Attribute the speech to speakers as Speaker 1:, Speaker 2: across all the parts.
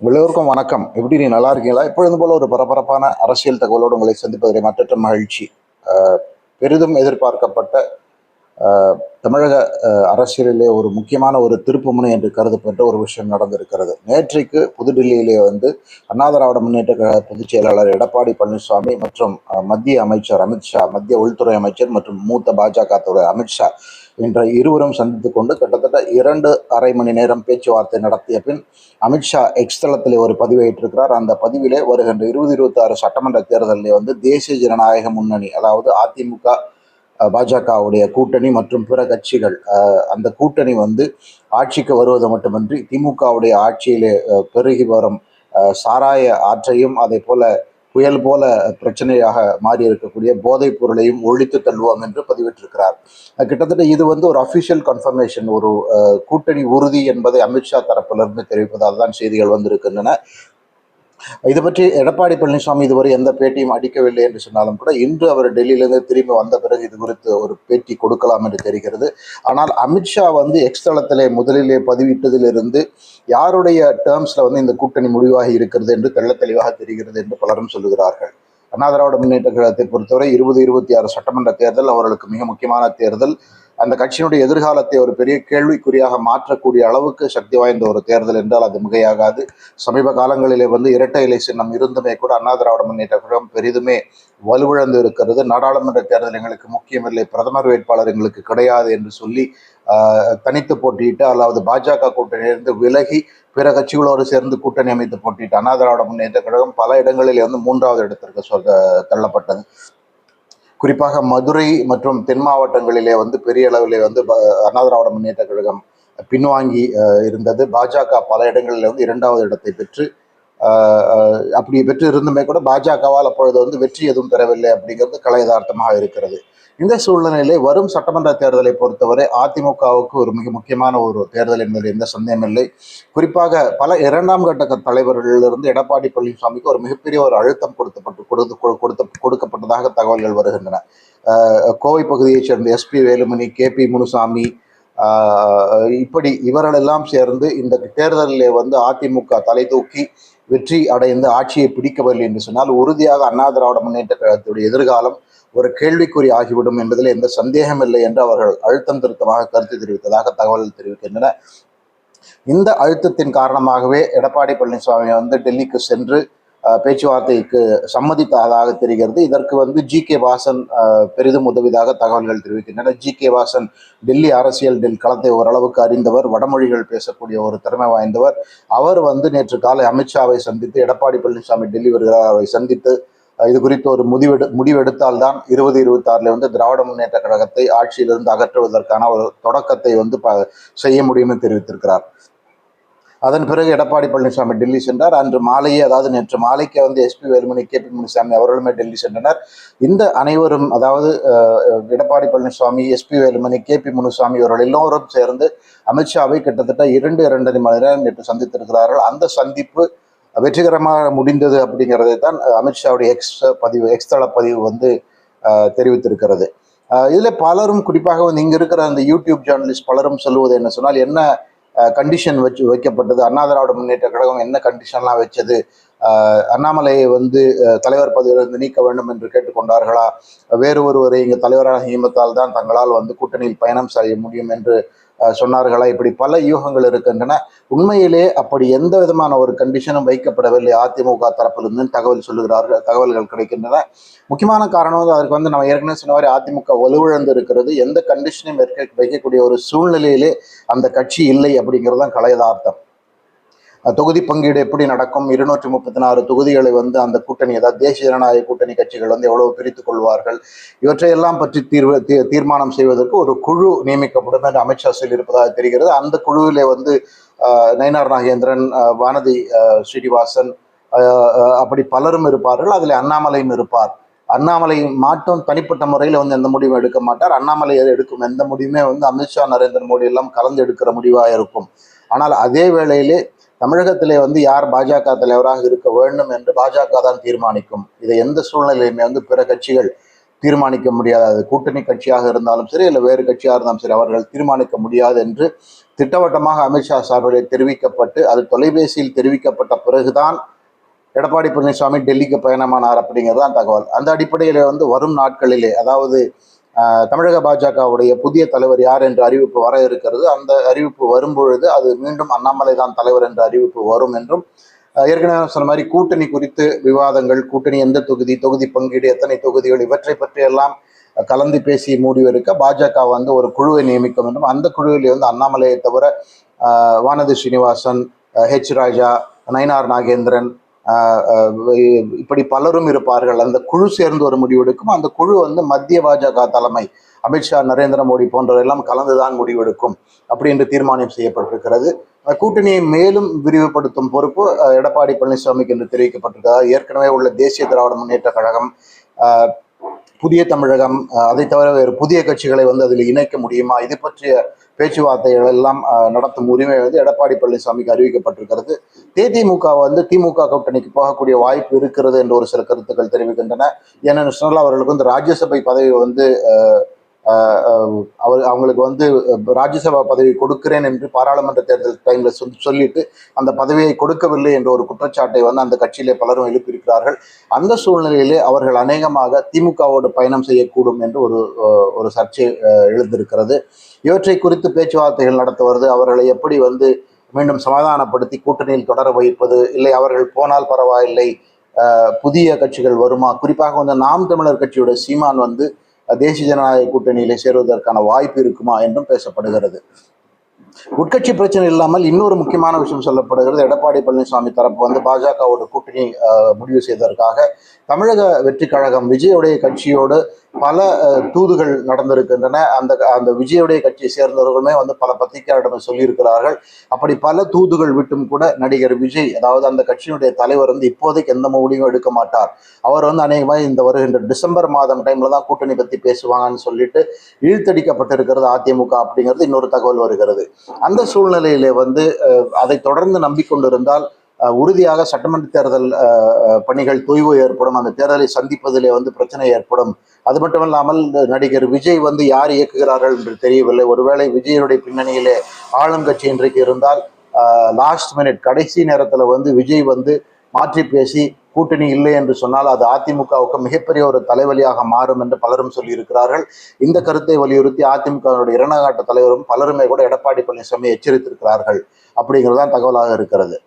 Speaker 1: எல்லோருக்கும் வணக்கம். எப்படி நீ நல்லா இருக்கீங்களா? இப்பொழுது போல ஒரு பரபரப்பான அரசியல் தகவலோடு உங்களை சந்திப்பதில் மற்ற மகிழ்ச்சி. அஹ், பெரிதும் எதிர்பார்க்கப்பட்ட தமிழக அஹ், அரசியலிலே ஒரு முக்கியமான ஒரு திருப்புமுனை என்று கருதப்பட்ட ஒரு விஷயம் நடந்திருக்கிறது. நேற்றைக்கு புதுடில்லியிலே வந்து அண்ணா திராவிட முன்னேற்ற கழக பொதுச் செயலாளர் எடப்பாடி பழனிசாமி மற்றும் மத்திய அமைச்சர் அமித்ஷா மத்திய உள்துறை அமைச்சர் மற்றும் மூத்த பாஜக அமித்ஷா இன்று இருவரும் சந்தித்து கொண்டு கிட்டத்தட்ட இரண்டு அரை மணி நேரம் பேச்சுவார்த்தை நடத்திய பின் அமித்ஷா எக்ஸ்தலத்திலே ஒரு பதிவேற்றிருக்கிறார். அந்த பதிவிலே வருகின்ற இருபது இருபத்தி ஆறு சட்டமன்ற தேர்தலிலே வந்து தேசிய ஜனநாயக முன்னணி அதாவது அதிமுக பாஜகவுடைய கூட்டணி மற்றும் பிற கட்சிகள் அந்த கூட்டணி வந்து ஆட்சிக்கு வருவது மட்டுமின்றி திமுகவுடைய ஆட்சியிலே பெருகி வரும் சாராய ஆற்றையும் அதே போல புயல் போல பிரச்சனையாக மாறி இருக்கக்கூடிய போதைப் பொருளையும் ஒழித்து தள்ளுவோம் என்று பதிவிட்டிருக்கிறார். கிட்டத்தட்ட இது வந்து ஒரு அஃபிஷியல் கன்ஃபர்மேஷன் ஒரு கூட்டணி உறுதி என்பதை அமித்ஷா தரப்பிலிருந்து தெரிவிப்பதால் தான் செய்திகள் வந்திருக்கின்றன. இது பற்றி எடப்பாடி பழனிசாமி இதுவரை எந்த பேட்டியும் அடிக்கவில்லை என்று சொன்னாலும் கூட இன்று அவர் டெல்லியிலிருந்து திரும்பி வந்த பிறகு இது குறித்து ஒரு பேட்டி கொடுக்கலாம் என்று தெரிகிறது. ஆனால் அமித்ஷா வந்து எக்ஸ் தளத்திலே முதலிலே பதிவிட்டதிலிருந்து யாருடைய டேர்ம்ஸ்ல வந்து இந்த கூட்டணி முடிவாகி இருக்கிறது என்று தெள்ள தெளிவாக தெரிகிறது என்று பலரும் சொல்லுகிறார்கள். அண்ணா திராவிட முன்னேற்ற கழகத்தை பொறுத்தவரை இருபது இருபத்தி ஆறு சட்டமன்ற தேர்தல் அவர்களுக்கு மிக முக்கியமான தேர்தல். அந்த கட்சியினுடைய எதிர்காலத்தை ஒரு பெரிய கேள்விக்குறியாக மாற்றக்கூடிய அளவுக்கு சக்தி வாய்ந்த ஒரு தேர்தல் என்றால் அது மிகையாகாது. சமீப காலங்களிலே வந்து இரட்டை இலை சின்னம் இருந்துமே கூட அண்ணா திராவிட முன்னேற்ற கழகம் பெரிதுமே வலுவிழந்து இருக்கிறது. நாடாளுமன்ற தேர்தல் எங்களுக்கு முக்கியமில்லை பிரதமர் வேட்பாளர் எங்களுக்கு கிடையாது என்று சொல்லி தனித்து போட்டியிட்டு அதாவது பாஜக கூட்டணியிலிருந்து விலகி பிற கட்சிகளோடு சேர்ந்து கூட்டணி அமைத்து போட்டியிட்டு அண்ணா திராவிட முன்னேற்ற கழகம் பல இடங்களில் வந்து மூன்றாவது இடத்திற்கு சொல்ல தள்ளப்பட்டது. குறிப்பாக மதுரை மற்றும் தென் மாவட்டங்களிலே வந்து பெரிய அளவிலே வந்து ப- அண்ணா திராவிட முன்னேற்ற கழகம் பின்வாங்கி இருந்தது. பாஜக பல இடங்களில் வந்து இரண்டாவது இடத்தை பெற்று அப்படி பெற்று இருந்துமே கூட பாஜகவால் அப்பொழுது வந்து வெற்றி எதுவும் பெறவில்லை அப்படிங்கிறது கலையதார்த்தமாக இருக்கிறது. இந்த சூழ்நிலையிலே வரும் சட்டமன்ற தேர்தலை பொறுத்தவரை அதிமுகவுக்கு ஒரு மிக முக்கியமான ஒரு தேர்தல் என்பது எந்த சந்தேகமில்லை குறிப்பாக பல இரண்டாம் கட்ட தலைவர்களிலிருந்து எடப்பாடி பழனிசாமிக்கு ஒரு மிகப்பெரிய ஒரு அழுத்தம் கொடுத்தப்பட்டு கொடுத்து கொடு- கொடுத்த கொடுக்கப்பட்டதாக தகவல்கள் வருகின்றன. கோவை பகுதியைச் சேர்ந்த S P Velumani K P Munusamy இப்படி இவர்களெல்லாம் சேர்ந்து இந்த தேர்தலிலே வந்து அதிமுக தலை தூக்கி வெற்றி அடைந்து ஆட்சியை பிடிக்கவில்லை என்று சொன்னால் உறுதியாக அண்ணா திராவிட முன்னேற்ற கழகத்துடைய எதிர்காலம் ஒரு கேள்விக்குறி ஆகிவிடும் என்பதில் எந்த சந்தேகமில்லை என்று அவர்கள் அழுத்தம் திருத்தமாக கருத்து தெரிவித்ததாக தகவல்கள் தெரிவிக்கின்றன. இந்த அழுத்தத்தின் காரணமாகவே எடப்பாடி பழனிசாமி வந்து டெல்லிக்கு சென்று பேச்சுவார்த்தைக்கு சம்மதித்ததாக தெரிகிறது. இதற்கு வந்து ஜி கே வாசன் அஹ், பெரிதும் உதவியதாக தகவல்கள் தெரிவிக்கின்றன. ஜி கே வாசன் டெல்லி அரசியல் டெல் களத்தை ஓரளவுக்கு அறிந்தவர் வடமொழிகள் பேசக்கூடிய ஒரு திறமை வாய்ந்தவர். அவர் வந்து நேற்று காலை அமித்ஷாவை சந்தித்து எடப்பாடி பழனிசாமி டெல்லி வருகிறார் அவரை சந்தித்து இது குறித்து ஒரு முடிவெடு முடிவெடுத்தால்தான் இருபது இருபத்தாறுல வந்து திராவிட முன்னேற்ற கழகத்தை ஆட்சியிலிருந்து அகற்றுவதற்கான ஒரு தொடக்கத்தை வந்து ப செய்ய முடியும்னு தெரிவித்திருக்கிறார். அதன் பிறகு எடப்பாடி பழனிசாமி டெல்லி சென்றார். அன்று மாலையே அதாவது நேற்று மாலைக்கு வந்து S P Velumani K P Munusamy அவர்களுமே Delhi சென்றனர். இந்த அனைவரும் அதாவது அஹ், Edappadi Palaniswami S P Velumani K P Munusamy இவர்கள் எல்லோரும் சேர்ந்து அமித்ஷாவை கிட்டத்தட்ட இரண்டு இரண்டரை மணி நேரம் நேற்று சந்தித்திருக்கிறார்கள். அந்த சந்திப்பு வெற்றிகரமாக முடிந்தது அப்படிங்கிறதை தான் அமித்ஷாவுடைய எக்ஸ் பதிவு எக்ஸ் தள பதிவு வந்து தெரிவித்திருக்கிறது. இதில் பலரும் குறிப்பாக வந்து இங்க இருக்கிற அந்த யூடியூப் ஜேர்னலிஸ்ட் பலரும் சொல்லுவது என்ன சொன்னால் என்ன கண்டிஷன் வச்சு வைக்கப்பட்டது? அண்ணா திராவிட முன்னேற்ற கழகம் என்ன கண்டிஷன்லாம் வச்சது? அஹ், அண்ணாமலையை வந்து தலைவர் பதவியிலிருந்து நீக்க வேண்டும் என்று கேட்டுக்கொண்டார்களா? வேறு ஒருவரை இங்கு தலைவராக நியமித்தால் தான் தங்களால் வந்து கூட்டணியில் பயணம் செய்ய முடியும் என்று சொன்னார்களா? இப்படி பல யூகங்கள் இருக்கின்றன. உண்மையிலே அப்படி எந்த விதமான ஒரு கண்டிஷனும் வைக்கப்படவில்லை. அதிமுக தரப்பிலிருந்து தகவல் சொல்லுகிறார்கள் தகவல்கள் கிடைக்கின்றன. முக்கியமான காரணம் வந்து அதற்கு வந்து நம்ம ஏற்கனவே சொன்ன மாதிரி அதிமுக வலுவிழந்து இருக்கிறது எந்த கண்டிஷனையும் வைக்க வைக்கக்கூடிய ஒரு சூழ்நிலையிலே அந்த கட்சி இல்லை அப்படிங்கிறது தான் கலையதார்த்தம் தொகுதி பங்கீடு எப்படி நடக்கும்? இருநூற்றி முப்பத்தி நாலு தொகுதிகளை வந்து அந்த கூட்டணி அதாவது தேசிய ஜனநாயக கூட்டணி கட்சிகள் வந்து எவ்வளவு பிரித்துக் கொள்வார்கள்? இவற்றையெல்லாம் பற்றி தீர்வு தீர்மானம் செய்வதற்கு ஒரு குழு நியமிக்கப்படும் என்று அமித்ஷா சொல்லியிருப்பதாக தெரிகிறது. அந்த குழுவிலே வந்து நயினார் நாகேந்திரன் வானதி ஸ்ரீனிவாசன் அப்படி பலரும் இருப்பார்கள். அதில் அண்ணாமலையும் இருப்பார். அண்ணாமலை மாட்டும் தனிப்பட்ட முறையில் வந்து எந்த முடிவும் எடுக்க மாட்டார். அண்ணாமலை எடுக்கும் எந்த முடிவுமே வந்து அமித்ஷா நரேந்திர மோடி எல்லாம் கலந்து எடுக்கிற முடிவாக இருக்கும். ஆனால் அதே வேளையிலே தமிழகத்திலே வந்து யார் பாஜக தலைவராக இருக்க வேண்டும் என்று பாஜக தான் தீர்மானிக்கும். இதை எந்த சூழ்நிலையுமே வந்து பிற கட்சிகள் தீர்மானிக்க முடியாது. அது கூட்டணி கட்சியாக இருந்தாலும் சரி இல்லை வேறு கட்சியாக இருந்தாலும் சரி அவர்கள் தீர்மானிக்க முடியாது என்று திட்டவட்டமாக அமித்ஷா சார்பில் தெரிவிக்கப்பட்டு அது தொலைபேசியில் தெரிவிக்கப்பட்ட பிறகுதான் எடப்பாடி பழனிசாமி டெல்லிக்கு பயணமானார் அப்படிங்கிறது தான் தகவல். அந்த அடிப்படையில் வந்து வரும் நாட்களிலே அதாவது தமிழக பாஜகவுடைய புதிய தலைவர் யார் என்ற அறிவிப்பு வர இருக்கிறது. அந்த அறிவிப்பு வரும்பொழுது அது மீண்டும் அண்ணாமலை தான் தலைவர் என்ற அறிவிப்பு வரும் என்றும் ஏற்கனவே சொன்ன மாதிரி கூட்டணி குறித்து விவாதங்கள் கூட்டணி எந்த தொகுதி தொகுதி பங்கீடு எத்தனை தொகுதிகள் இவற்றை பற்றியெல்லாம் கலந்து பேசி முடிவெடுக்க பாஜக வந்து ஒரு குழுவை நியமிக்கும் என்றும் அந்த குழுவில் வந்து அண்ணாமலையை தவிர வானதி ஸ்ரீனிவாசன் ஹெச் ராஜா நயினார் நாகேந்திரன் இப்படி பலரும் இருப்பார்கள். அந்த குழு சேர்ந்து ஒரு முடிவெடுக்கும் அந்த குழு வந்து மத்திய பாஜக தலைமை அமித்ஷா நரேந்திர மோடி போன்றவரெல்லாம் கலந்துதான் முடிவெடுக்கும் அப்படி என்று தீர்மானம் செய்யப்பட்டிருக்கிறது. கூட்டணியை மேலும் விரிவுபடுத்தும் பொறுப்பு எடப்பாடி பழனிசாமிக்கு என்று தெரிவிக்கப்பட்டிருக்கிறது. ஏற்கனவே உள்ள தேசிய திராவிட முன்னேற்ற கழகம் புதிய தமிழகம் அதை தவிர வேறு புதிய கட்சிகளை வந்து அதில் இணைக்க முடியுமா? இது பற்றிய பேச்சுவார்த்தைகள் எல்லாம் நடத்தும் உரிமை வந்து எடப்பாடி பழனிசாமிக்கு அறிவிக்கப்பட்டிருக்கிறது. தேதிமுக வந்து திமுக கூட்டணிக்கு போகக்கூடிய வாய்ப்பு இருக்கிறது என்று ஒரு சில கருத்துக்கள் தெரிவிக்கின்றன. ஏனென்று சொன்னால் அவர்களுக்கு வந்து ராஜ்யசபை பதவி வந்து அவர் அவங்களுக்கு வந்து ராஜ்யசபா பதவி கொடுக்கிறேன் என்று பாராளுமன்ற தேர்தல் டைம்ல சொல்லிட்டு அந்த பதவியை கொடுக்கவில்லை என்ற ஒரு குற்றச்சாட்டை வந்து அந்த கட்சியிலே பலரும் எழுப்பியிருக்கிறார்கள். அந்த சூழ்நிலையிலே அவர்கள் அநேகமாக திமுகவோடு பயணம் செய்யக்கூடும் என்று ஒரு ஒரு சர்ச்சை எழுந்திருக்கிறது. இவற்றை குறித்து பேச்சுவார்த்தைகள் நடத்துவது அவர்களை எப்படி வந்து மீண்டும் சமாதானப்படுத்தி கூட்டணியில் தொடர வைப்பது இல்லை அவர்கள் போனால் பரவாயில்லை புதிய கட்சிகள் வருமா? குறிப்பாக வந்து நாம் தமிழர் கட்சியோட சீமான் வந்து தேசிய ஜனநாயக கூட்டணியிலே சேருவதற்கான வாய்ப்பு இருக்குமா என்றும் பேசப்படுகிறது. உட்கட்சி பிரச்சனை இல்லாமல் இன்னொரு முக்கியமான விஷயம் சொல்லப்படுகிறது. எடப்பாடி பழனிசாமி தரப்பு வந்து பாஜகவோட கூட்டணி அஹ், முடிவு செய்ததற்காக தமிழக வெற்றி கழகம் விஜயோடைய கட்சியோடு பல தூதுகள் நடந்திருக்கின்றன. அந்த அந்த விஜயுடைய கட்சியை சேர்ந்தவர்களுமே வந்து பல பத்திரிகையாளரிடம் சொல்லியிருக்கிறார்கள். அப்படி பல தூதுகள் விட்டும் கூட நடிகர் விஜய் அதாவது அந்த கட்சியினுடைய தலைவர் வந்து இப்போதைக்கு எந்த முடிவும் எடுக்க மாட்டார். அவர் வந்து அநேகமாக இந்த வருகின்ற டிசம்பர் மாதம் டைம்ல தான் கூட்டணி பத்தி பேசுவாங்கன்னு சொல்லிட்டு இழுத்தடிக்கப்பட்டிருக்கிறது அதிமுக அப்படிங்கிறது இன்னொரு தகவல் வருகிறது. அந்த சூழ்நிலையிலே வந்து அஹ், அதை தொடர்ந்து நம்பிக்கொண்டிருந்தால் உறுதியாக சட்டமன்ற தேர்தல் பணிகள் தொய்வு ஏற்படும் அந்த தேர்தலை சந்திப்பதிலே வந்து பிரச்சனை ஏற்படும். அது மட்டும் இல்லாமல் இந்த நடிகர் விஜய் வந்து யார் இயக்குகிறார்கள் என்று தெரியவில்லை. ஒருவேளை விஜயனுடைய பின்னணியிலே ஆளும் கட்சி இன்றைக்கு இருந்தால் லாஸ்ட் மினிட் கடைசி நேரத்தில் வந்து விஜய் வந்து மாற்றி பேசி கூட்டணி இல்லை என்று சொன்னால் அது அதிமுகவுக்கு மிகப்பெரிய ஒரு தலைவலியாக மாறும் என்று பலரும் சொல்லியிருக்கிறார்கள். இந்த கருத்தை வலியுறுத்தி அதிமுகவினுடைய இரண்டாகட்ட தலைவரும் பலருமே கூட எடப்பாடி பழனிசாமி எச்சரித்திருக்கிறார்கள். அப்படிங்கிறதான் தகவலாக இருக்கிறது.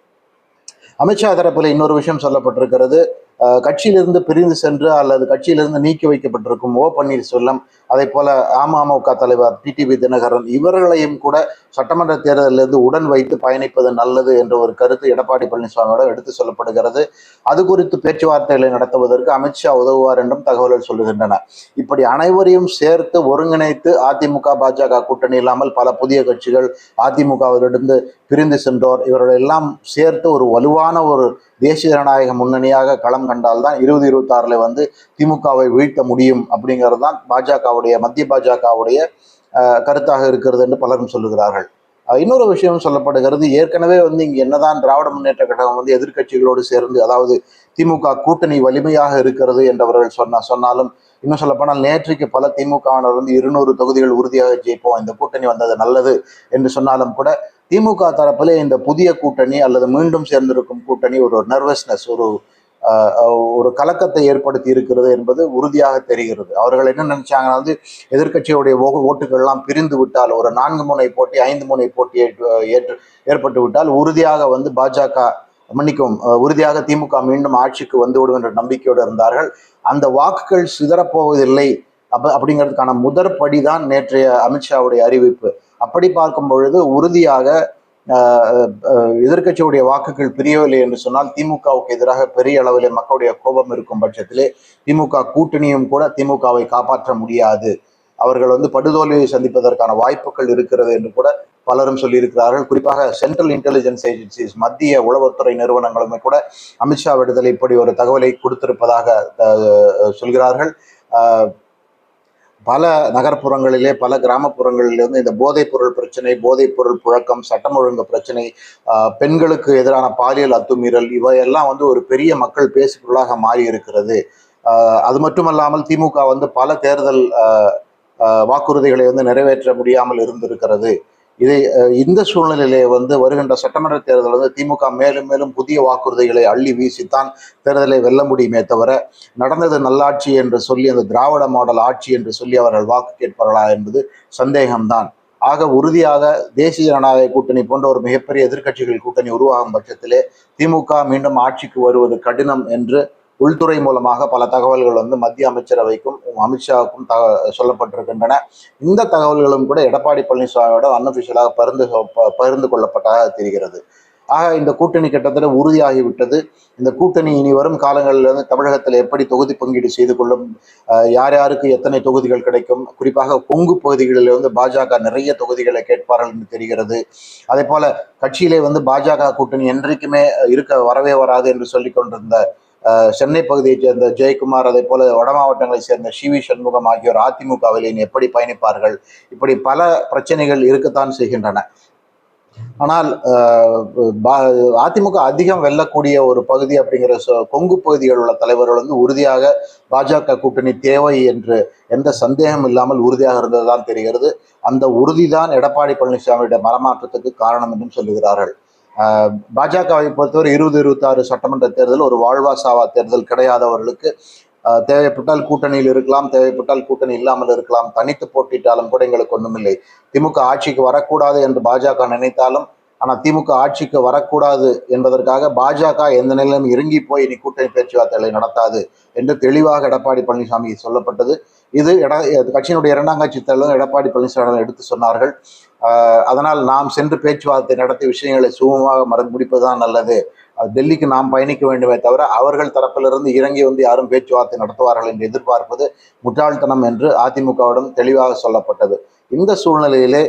Speaker 1: அமித்ஷா தரப்பில் இன்னொரு விஷயம் சொல்லப்பட்டிருக்கிறது. கட்சியிலிருந்து பிரிந்து சென்று அல்லது கட்சியிலிருந்து நீக்கி வைக்கப்பட்டிருக்கும் ஓ பன்னீர்செல்வம் அதே போல அமமுக தலைவர் டிடிவி தினகரன் இவர்களையும் கூட சட்டமன்ற தேர்தலிலிருந்து உடன் வைத்து பயணிப்பது நல்லது என்ற ஒரு கருத்து எடப்பாடி பழனிசாமியோட எடுத்து சொல்லப்படுகிறது. அது குறித்து பேச்சுவார்த்தைகளை நடத்துவதற்கு அமித்ஷா உதவுவார் என்றும் தகவல்கள் சொல்லுகின்றன. இப்படி அனைவரையும் சேர்த்து ஒருங்கிணைத்து அதிமுக பாஜக கூட்டணி இல்லாமல் பல புதிய கட்சிகள் அதிமுகவிலிருந்து பிரிந்து சென்றோர். இவர்களெல்லாம் சேர்த்து ஒரு வலுவான ஒரு தேசிய ஜனநாயக முன்னணியாக களம் கண்டால்தான் இருபது இருபத்தாறுல வந்து திமுகவை வீழ்த்த முடியும் அப்படிங்கிறது தான் பாஜகவுடைய மத்திய பாஜகவுடைய கருத்தாக இருக்கிறது என்று பலரும் சொல்லுகிறார்கள். இன்னொரு விஷயம் சொல்லப்படுகிறது ஏற்கனவே வந்து இங்கே என்னதான் திராவிட முன்னேற்ற கழகம் வந்து எதிர்கட்சிகளோடு சேர்ந்து அதாவது திமுக கூட்டணி வலிமையாக இருக்கிறது என்றவர்கள் சொன்ன சொன்னாலும் இன்னும் சொல்லப்போனால் நேற்றைக்கு பல திமுகவினர் வந்து இருநூறு தொகுதிகள் உறுதியாக ஜெயிப்போம் இந்த கூட்டணி வந்தது நல்லது என்று சொன்னாலும் கூட திமுக தரப்பிலே இந்த புதிய கூட்டணி அல்லது மீண்டும் சேர்ந்திருக்கும் கூட்டணி ஒரு நர்வஸ்னஸ் ஒரு ஒரு கலக்கத்தை ஏற்படுத்தி இருக்கிறது என்பது உறுதியாக தெரிகிறது. அவர்கள் என்ன நினைச்சாங்கன்னா வந்து எதிர்க்கட்சியுடைய ஓ- ஓட்டுகள்லாம் பிரிந்து விட்டால் ஒரு நான்கு முனை போட்டி ஐந்து முனை போட்டி ஏற்று ஏற்று ஏற்பட்டு விட்டால் உறுதியாக வந்து பாஜக மன்னிக்கும் உறுதியாக திமுக மீண்டும் ஆட்சிக்கு வந்துவிடும் என்ற நம்பிக்கையோடு இருந்தார்கள். அந்த வாக்குகள் சிதறப்போவதில்லை. அப்ப அப்படிங்கிறதுக்கான முதற் படிதான் நேற்றைய அமித்ஷாவுடைய அறிவிப்பு. அப்படி பார்க்கும் பொழுது உறுதியாக எதிர்கட்சியுடைய எதிர்க்கட்சியுடைய வாக்குகள் பிரியவில்லை என்று சொன்னால் திமுகவுக்கு எதிராக பெரிய அளவிலே மக்களுடைய கோபம் இருக்கும் பட்சத்திலே திமுக கூட்டணியும் கூட திமுகவை காப்பாற்ற முடியாது. அவர்கள் வந்து படுதோல்வியை சந்திப்பதற்கான வாய்ப்புகள் இருக்கிறது என்று கூட பலரும் சொல்லியிருக்கிறார்கள். குறிப்பாக சென்ட்ரல் இன்டெலிஜென்ஸ் ஏஜென்சிஸ் மத்திய உளவுத்துறை நிறுவனங்களுமே கூட அமித்ஷா விடுதலை இப்படி ஒரு தகவலை கொடுத்திருப்பதாக சொல்கிறார்கள். பல நகர்ப்புறங்களிலே பல கிராமப்புறங்களிலிருந்து இந்த போதைப்பொருள் பிரச்சனை போதைப்பொருள் புழக்கம் சட்டம் ஒழுங்கு பிரச்சனை பெண்களுக்கு எதிரான பாலியல் அத்துமீறல் இவையெல்லாம் வந்து ஒரு பெரிய மக்கள் பேசுபொருளாக மாறி இருக்கிறது அது மட்டுமல்லாமல் திமுக வந்து பல தேர்தல் வாக்குறுதிகளை வந்து நிறைவேற்ற முடியாமல் இருந்திருக்கிறது. இதை இந்த சூழ்நிலையிலே வந்து வருகின்ற சட்டமன்ற தேர்தல் வந்து திமுக மேலும் மேலும் புதிய வாக்குறுதிகளை அள்ளி வீசித்தான் தேர்தலை வெல்ல முடியுமே தவிர நடந்தது நல்லாட்சி என்று சொல்லி அந்த திராவிட மாடல் ஆட்சி என்று சொல்லி அவர்கள் வாக்கு கேட்பார்களா என்பது சந்தேகம்தான். ஆக உறுதியாக தேசிய ஜனநாயக கூட்டணி போன்ற ஒரு மிகப்பெரிய எதிர்க்கட்சிகள் கூட்டணி உருவாகும் பட்சத்திலே திமுக மீண்டும் ஆட்சிக்கு வருவது கடினம் என்று உள்துறை மூலமாக பல தகவல்கள் வந்து மத்திய அமைச்சரவைக்கும் அமித்ஷாவுக்கும் தக சொல்லப்பட்டிருக்கின்றன. இந்த தகவல்களும் கூட எடப்பாடி பழனிசாமியோட அன்அபிஷியலாக பருந்து பகிர்ந்து கொள்ளப்பட்டதாக தெரிகிறது. ஆக இந்த கூட்டணி கிட்டத்தட்ட உறுதியாகிவிட்டது. இந்த கூட்டணி இனி வரும் காலங்களில் வந்து தமிழகத்தில் எப்படி தொகுதி பங்கீடு செய்து கொள்ளும் யார் யாருக்கு எத்தனை தொகுதிகள் கிடைக்கும் குறிப்பாக கொங்கு பகுதிகளில் வந்து பாஜக நிறைய தொகுதிகளை கேட்பார்கள் என்று தெரிகிறது. அதே போல கட்சியிலே வந்து பாஜக கூட்டணி என்றைக்குமே இருக்க வரவே வராது என்று சொல்லிக் கொண்டிருந்த சென்னை பகுதியைச் சேர்ந்த ஜெயக்குமார் அதே போல வட மாவட்டங்களைச் சேர்ந்த சி வி சண்முகம் ஆகியோர் அதிமுகவில் இனி எப்படி பயணிப்பார்கள்? இப்படி பல பிரச்சனைகள் இருக்கத்தான் செய்கின்றன. ஆனால் பா- அதிமுக அதிகம் வெல்லக்கூடிய ஒரு பகுதி அப்படிங்கிற சொ- கொங்கு பகுதியில் உள்ள தலைவர்கள் வந்து உறுதியாக பாஜக கூட்டணி தேவை என்று எந்த சந்தேகம் இல்லாமல் உறுதியாக இருந்ததுதான் தெரிகிறது. அந்த உறுதிதான் எடப்பாடி பழனிசாமியுடைய மரமாற்றத்துக்கு காரணம் என்றும் சொல்லுகிறார்கள். பாஜகவை பொறுத்தவரை இருபது இருபத்தாறு சட்டமன்ற தேர்தல் ஒரு வாழ்வா சாவா தேர்தல் கிடையாதவர்களுக்கு தேவைப்பட்டால் கூட்டணியில் இருக்கலாம் தேவைப்பட்டால் கூட்டணி இல்லாமல் இருக்கலாம் தனித்து போட்டிட்டாலும் கூட எங்களுக்கு ஒன்றுமில்லை திமுக ஆட்சிக்கு வரக்கூடாது என்று பாஜக நினைத்தாலும் ஆனால் திமுக ஆட்சிக்கு வரக்கூடாது என்பதற்காக பாஜக எந்த நிலையிலும் இறங்கி போய் இனி கூட்டணி பேச்சுவார்த்தைகளை நடத்தாது என்று தெளிவாக எடப்பாடி பழனிசாமி சொல்லப்பட்டது. இது எட கட்சியினுடைய இரண்டாம் கட்சி தலைவரும் எடப்பாடி பழனிசாமி எடுத்து சொன்னார்கள். அதனால் நாம் சென்று பேச்சுவார்த்தை நடத்தி விஷயங்களை சுகமாக மறு முடிப்பதுதான் நல்லது. அது டெல்லிக்கு நாம் பயணிக்க வேண்டுமே தவிர அவர்கள் தரப்பிலிருந்து இறங்கி வந்து யாரும் பேச்சுவார்த்தை நடத்துவார்கள் என்று எதிர்பார்ப்பது முட்டாள்தனம் என்று அதிமுகவிடம் தெளிவாக சொல்லப்பட்டது. இந்த சூழ்நிலையிலே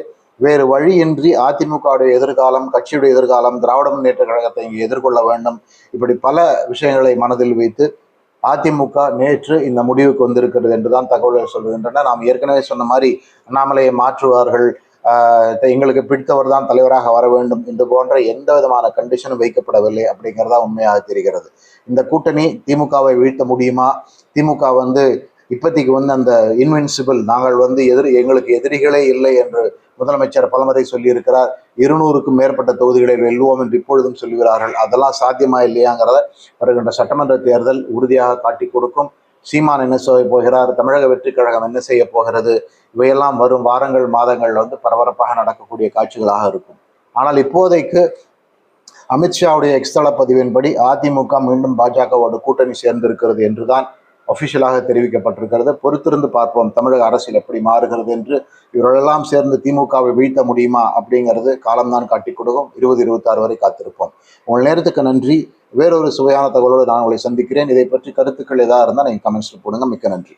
Speaker 1: வேறு வழியின்றி அதிமுகவுடைய எதிர்காலம் கட்சியுடைய எதிர்காலம் திராவிட முன்னேற்ற கழகத்தை இங்கே எதிர்கொள்ள வேண்டும். இப்படி பல விஷயங்களை மனதில் வைத்து அதிமுக நேற்று இந்த முடிவுக்கு வந்திருக்கிறது என்றுதான் தகவல்கள் சொல்கின்றன நாம் ஏற்கனவே சொன்ன மாதிரி அண்ணாமலையை மாற்றுவார்கள். எங்களுக்கு பிடித்தவர் தான் தலைவராக வர வேண்டும் என்று போன்ற எந்த விதமான கண்டிஷனும் வைக்கப்படவில்லை அப்படிங்கிறதா உண்மையாக தெரிகிறது. இந்த கூட்டணி திமுகவை வீழ்த்த முடியுமா? திமுக வந்து இப்போதைக்கு வந்து அந்த இன்வென்சிபிள் நாங்கள் வந்து எதிர் எங்களுக்கு எதிரிகளே இல்லை என்று முதலமைச்சர் பலமுறை சொல்லியிருக்கிறார். இருநூறுக்கும் மேற்பட்ட தொகுதிகளை வெல்லுவோம் என்று இப்பொழுதும் சொல்லுகிறார்கள். அதெல்லாம் சாத்தியமா இல்லையாங்கிறத வருகின்ற சட்டமன்ற தேர்தல் உறுதியாக காட்டி கொடுக்கும். சீமான் என்ன செய்ய போகிறார்? தமிழக வெற்றிக் கழகம் என்ன செய்ய போகிறது? இவையெல்லாம் வரும் வாரங்கள் மாதங்கள் வந்து பரபரப்பாக நடக்கக்கூடிய காட்சிகளாக இருக்கும். ஆனால் இப்போதைக்கு அமித்ஷாவுடைய எக்ஸ்தள பதிவின்படி அதிமுக மீண்டும் பாஜகவோடு கூட்டணி சேர்ந்திருக்கிறது என்றுதான் ஒபிஷியலாக தெரிவிக்கப்பட்டிருக்கிறது. பொறுத்திருந்து பார்ப்போம் தமிழக அரசியல் எப்படி மாறுகிறது என்று. இவர்களெல்லாம் சேர்ந்து திமுகவை வீழ்த்த முடியுமா அப்படிங்கிறது காலம்தான் காட்டி கொடுக்கும். இருபது இருபத்தாறு வரை காத்திருப்போம். உங்கள் நேரத்துக்கு நன்றி. வேறொரு சுவையான தகவலோடு நான் உங்களை சந்திக்கிறேன். இதை பற்றி கருத்துக்கள் ஏதாவது இருந்தால் நீங்கள் கமெண்ட்ஸில் போடுங்க. மிக்க நன்றி.